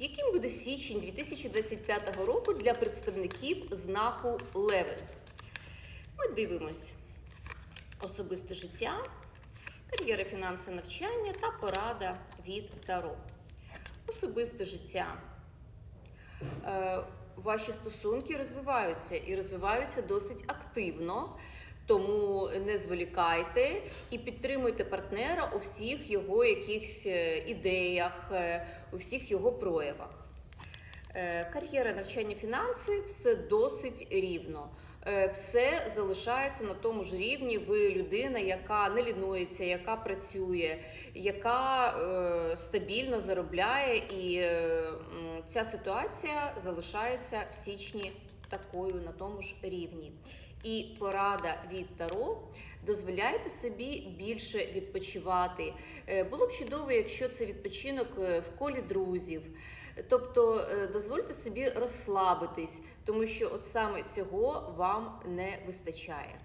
Яким буде січень 2025 року для представників знаку Левен? Ми дивимось особисте життя, кар'єра, фінанси, навчання та порада від Таро. Особисте життя. Е, Ваші стосунки розвиваються і розвиваються досить активно. Тому не зволікайте і підтримуйте партнера у всіх його якихось е, ідеях, е, у всіх його проявах. Е, Кар'єра, навчання, фінанси все досить рівно. Все залишається на тому ж рівні. Ви людина, яка не лінується, яка працює, яка стабільно заробляє, і ця ситуація залишається в січні такою на тому ж рівні. І порада від Таро дозволяйте собі більше відпочивати. Е, Було б чудово, якщо це відпочинок е, в колі друзів. Тобто е, дозвольте собі розслабитись, тому що от саме цього вам не вистачає.